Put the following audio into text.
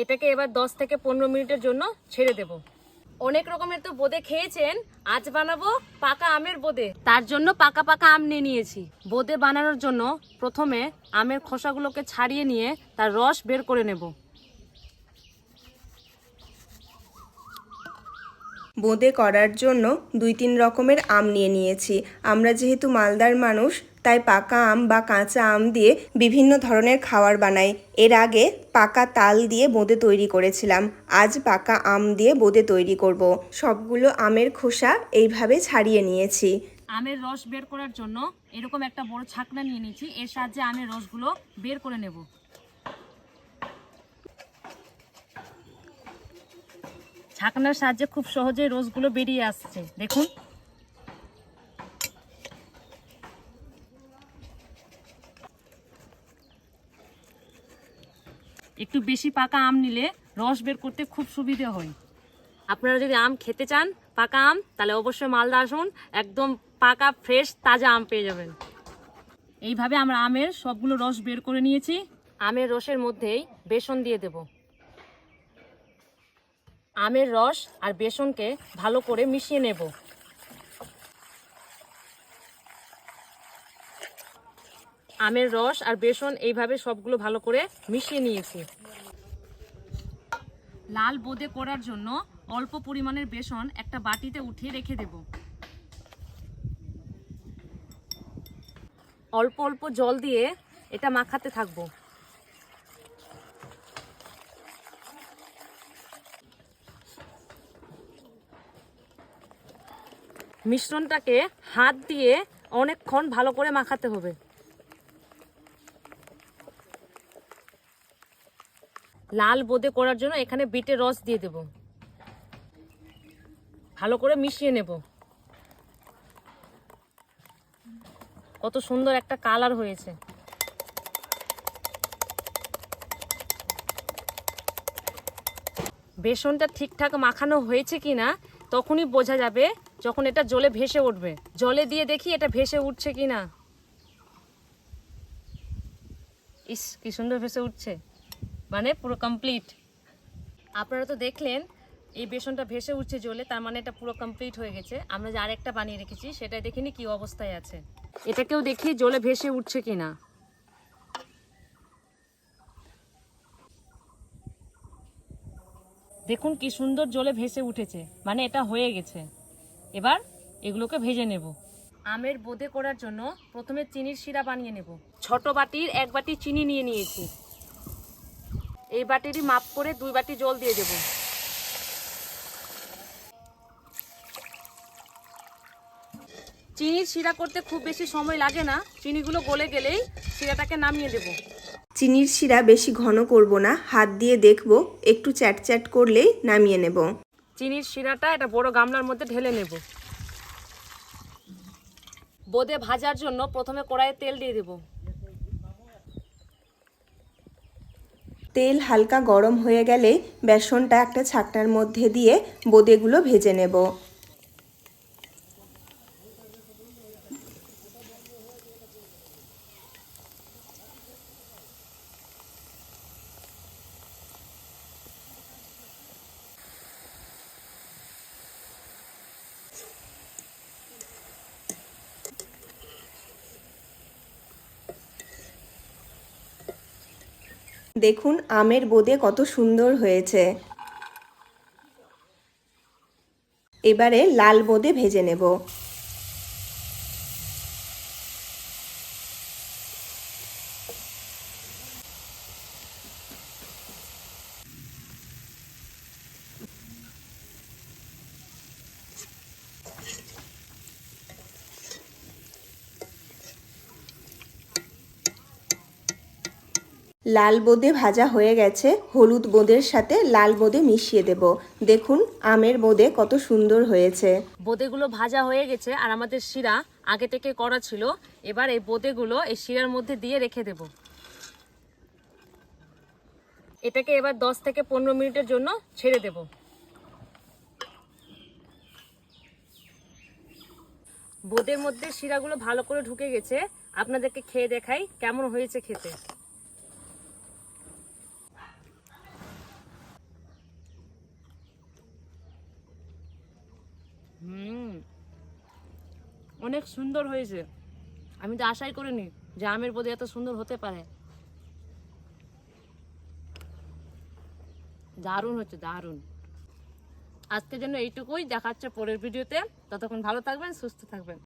এটাকে এবার দশ থেকে পনেরো মিনিটের জন্য ছেড়ে দেব। অনেক রকমের তো বোদে খেয়েছেন, আজ বানাবো পাকা আমের বোদে। তার জন্য পাকা পাকা আম নিয়ে নিয়েছি। বোদে বানানোর জন্য প্রথমে আমের খোসাগুলোকে ছাড়িয়ে নিয়ে তার রস বের করে নেব। বোঁদে করার জন্য দুই তিন রকমের আম নিয়ে নিয়েছি। আমরা যেহেতু মালদার মানুষ তাই পাকা আম বা কাঁচা আম দিয়ে বিভিন্ন ধরনের খাবার বানাই। এর আগে পাকা তাল দিয়ে বোঁদে তৈরি করেছিলাম। আজ পাকা আম দিয়ে বোঁদে তৈরি করব। সবগুলো আমের খোসা এইভাবে ছাড়িয়ে নিয়েছি। আমের রস বের করার জন্য এরকম একটা বড় ছাকনা নিয়ে নিয়েছি। এর সাহায্যে আমের রসগুলো বের করে নেব। ছাকনার সাহায্যে খুব সহজেই রসগুলো বেরিয়ে আসছে। দেখুন। একটু বেশি পাকা আম নিলে রস বের করতে খুব সুবিধে হয়। আপনারা যদি আম খেতে চান পাকা আম তাহলে অবশ্যই মালদা আসুন। একদম পাকা ফ্রেশ তাজা আম পেয়ে যাবেন। এইভাবে আমরা আমের সবগুলো রস বের করে নিয়েছি। আমের রসের মধ্যেই বেসন দিয়ে দেব। আমের রস আর বেসনকে ভালো করে মিশিয়ে নেব। আমের রস আর বেসন এইভাবে সবগুলো ভালো করে মিশিয়ে নিয়েছি। লাল বোঁদে করার জন্য অল্প পরিমাণের বেসন একটা বাটিতে উঠিয়ে রেখে দেব। অল্প অল্প জল দিয়ে এটা মাখাতে থাকব। মিশ্রণটাকে হাত দিয়ে অনেকক্ষণ ভালো করে মাখাতে হবে। লাল বোঁদে করার জন্য এখানে বিটের রস দিয়ে দেব। ভালো করে মিশিয়ে নেব। কত সুন্দর একটা কালার হয়েছে। বেসনটা ঠিকঠাক মাখানো হয়েছে কি না তখনই বোঝা যাবে যখন এটা জলে ভেসে উঠবে। জলে দিয়ে দেখি এটা ভেসে উঠছে কি না ইস, কি সুন্দর ভেসে উঠছে। মানে পুরো কমপ্লিট আপনারা তো দেখলেন এই বেসনটা ভেসে উঠছে জলে তার মানে এটা পুরো কমপ্লিট হয়ে গেছে। আমরা যে আরেকটা বানিয়ে রেখেছি সেটা দেখিনি কি অবস্থায় আছে। এটাকেও দেখি জলে ভেসে উঠছে কিনা? দেখুন কি সুন্দর জলে ভেসে উঠেছে মানে এটা হয়ে গেছে। এবার এগুলোকে ভেজে নেব। আমের বোঁদে করার জন্য প্রথমে চিনির শিরা বানিয়ে নেব। ছোট বাটির এক বাটি চিনি নিয়ে নিয়েছি। এই বাটিরই মাপ করে দুই বাটি জল দিয়ে দেব। চিনির শিরা করতে খুব বেশি সময় লাগে না। চিনিগুলো গলে গেলেই শিরাটাকে নামিয়ে দেব। চিনির শিরা বেশি ঘন করব না হাত দিয়ে দেখব একটু চ্যাট চ্যাট করলেই নামিয়ে নেব। চিনির শিরাটা এটা বড় গামলার মধ্যে ঢেলে নেব। বোদে ভাজার জন্য প্রথমে কড়াইয়ে তেল দিয়ে দেব। তেল হালকা গরম হয়ে গেলে বেসনটা একটা ছাকনার মধ্যে দিয়ে বোদেগুলো ভেজে নেব। দেখুন আমের বোদে কত সুন্দর হয়েছে। এবারে লাল বোদে ভেজে নেব। লাল বোঁদে ভাজা হয়ে গেছে, হলুদ বোঁদের সাথে লাল বোঁদে মিশিয়ে দেব। দেখুন, আমের বোঁদে কত সুন্দর হয়েছে। বোঁদেগুলো ভাজা হয়ে গেছে আর আমাদের শিরা আগে থেকে করা ছিল। এবার এই বোঁদেগুলো এই শিরার মধ্যে দিয়ে রেখে দেব। এটাকে এবার দশ থেকে পনেরো মিনিটের জন্য ছেড়ে দেব। বোঁদের মধ্যে শিরাগুলো ভালো করে ঢুকে গেছে। আপনাদেরকে খেয়ে দেখাই কেমন হয়েছে খেতে। হুম। অনেক সুন্দর হয়েছে। আমি তো আশাই করিনি যে আমের পদে এত সুন্দর হতে পারে। দারুণ হচ্ছে, দারুণ। আজকের জন্য এইটুকুই দেখাচ্ছে পরের ভিডিওতে। ততক্ষণ ভালো থাকবেন, সুস্থ থাকবেন।